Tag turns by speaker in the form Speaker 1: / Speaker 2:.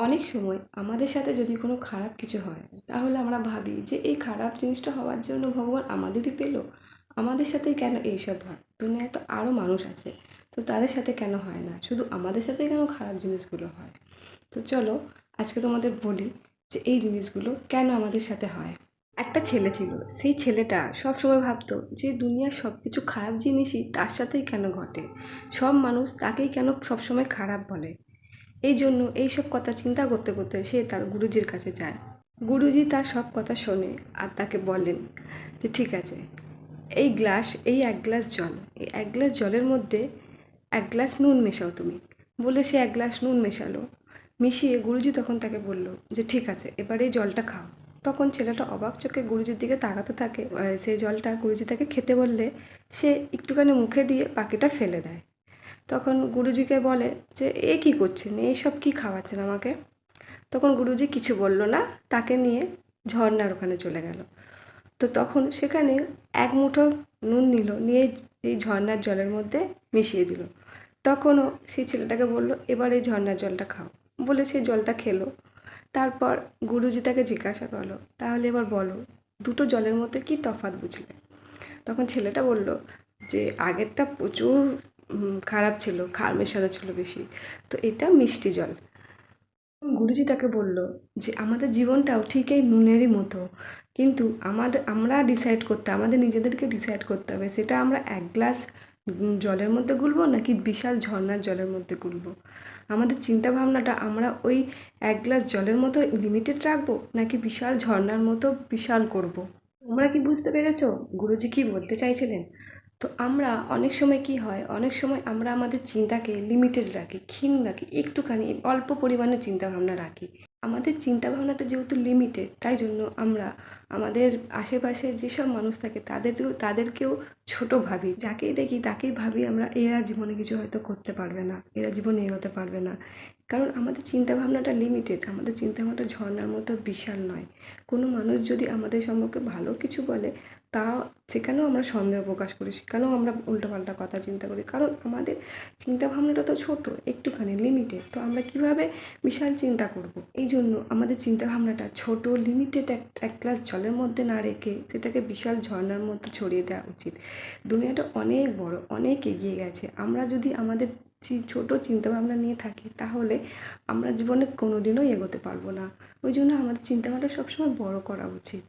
Speaker 1: অনেক সময় আমাদের সাথে যদি কোনো খারাপ কিছু হয়, তাহলে আমরা ভাবি যে এই খারাপ জিনিসটা হওয়ার জন্য ভগবান আমাদেরই পেল। আমাদের সাথেই কেন এইসব হয়? দুনিয়ায় তো আরও মানুষ আছে, তো তাদের সাথে কেন হয় না? শুধু আমাদের সাথেই কেন খারাপ জিনিসগুলো হয়? তো চলো আজকে তোমাদের বলি যে এই জিনিসগুলো কেন আমাদের সাথে হয়। একটা ছেলে ছিল, সেই ছেলেটা সব সময় ভাবতো যে দুনিয়ার সব কিছু খারাপ জিনিসই তার সাথেই কেন ঘটে? সব মানুষ তাকেই কেন সবসময় খারাপ বলে? এই জন্য এইসব কথা চিন্তা করতে করতে সে তার গুরুজির কাছে যায়। গুরুজি তার সব কথা শোনে আর তাকে বলেন যে, ঠিক আছে, এই গ্লাস, এই এক গ্লাস জল, এই এক গ্লাস জলের মধ্যে এক গ্লাস নুন মেশাও তুমি। বলে সে এক গ্লাস নুন মেশালো। মিশিয়ে গুরুজি তখন তাকে বলল যে, ঠিক আছে, এবার এই জলটা খাও। তখন ছেলেটা অবাক চোখে গুরুজির দিকে তাকাতে থাকে। সেই জলটা গুরুজি তাকে খেতে বললে সে একটুখানি মুখে দিয়ে পাখিটা ফেলে দেয়। তখন গুরুজিকে বলে যে, এ কী করছেন? এইসব কী খাওয়াচ্ছেন আমাকে? তখন গুরুজি কিছু বলল না, তাকে নিয়ে ঝর্ণার ওখানে চলে গেল। তো তখন সেখানে এক মুঠো নুন নিল, নিয়ে এই ঝর্ণার জলের মধ্যে মিশিয়ে দিল। তখনও সেই ছেলেটাকে বলল, এবার এই ঝর্ণার জলটা খাও। বলে সেই জলটা খেলো। তারপর গুরুজি তাকে জিজ্ঞাসা করল, তাহলে এবার বলো, দুটো জলের মধ্যে কি তফাৎ বুঝলে? তখন ছেলেটা বলল যে, আগেরটা প্রচুর খারাপ ছিল খার মেশানো ছিল বেশি। তো এটা মিষ্টি জল। গুরুজি তাকে বলল যে, আমাদের জীবনটাও ঠিক এই নুনেরই মতো। কিন্তু আমার আমরা ডিসাইড করতে, আমাদের নিজেদেরকে ডিসাইড করতে হবে। সেটা আমরা এক গ্লাস জলের মধ্যে গুলবো নাকি বিশাল ঝর্ণার জলের মধ্যে গুলবো? আমাদের চিন্তা ভাবনাটা আমরা ওই এক গ্লাস জলের মতো লিমিটেড রাখব নাকি বিশাল ঝর্ণার মতো বিশাল করব। তোমরা কি বুঝতে পেরেছ? গুরুজি কি বলতে চাইছিলেন? তো আমরা অনেক সময় কি হয়, অনেক সময় আমরা আমাদের চিন্তাকে লিমিটেড রাখি, ক্ষীণ রাখি, একটুখানি অল্প পরিমাণে চিন্তাভাবনা রাখি। আমাদের চিন্তা ভাবনাটা যেহেতু লিমিটেড তাই জন্য আমরা আমাদের আশেপাশে যেসব মানুষ থাকে, তাদেরকেও তাদেরকেও ছোট ভাবি। যাকেই দেখি, তাকেই ভাবি আমরা, এরা জীবনে কিছু হয়তো করতে পারবে না, এরা জীবনে এগোতে পারবে না। কারণ আমাদের চিন্তা ভাবনাটা লিমিটেড আমাদের চিন্তা ভাবনাটা ঝর্ণার মতো বিশাল নয়। কোনো মানুষ যদি আমাদের সম্পর্কে ভালো কিছু বলে তা সেখানেও আমরা সন্দেহ প্রকাশ করি, সেখানেও আমরা উল্টোপাল্টা কথা চিন্তা করি। কারণ আমাদের চিন্তা ভাবনাটা তো ছোট, একটুখানি লিমিটেড তো আমরা কীভাবে বিশাল চিন্তা করব? এই জন্য আমাদের চিন্তা ভাবনাটা ছোট লিমিটেড এক এক গ্লাস জলের মধ্যে না রেখে সেটাকে বিশাল ঝর্নার মধ্যে ছড়িয়ে দেওয়া উচিত। দুনিয়াটা অনেক বড়, অনেক এগিয়ে গেছে। আমরা যদি আমাদের ছোট চিন্তাভাবনা নিয়ে থাকি, তাহলে আমরা জীবনে কোনো দিনও এগোতে পারব না। ওই জন্য আমাদের চিন্তাভাবনা সবসময় বড় করা উচিত।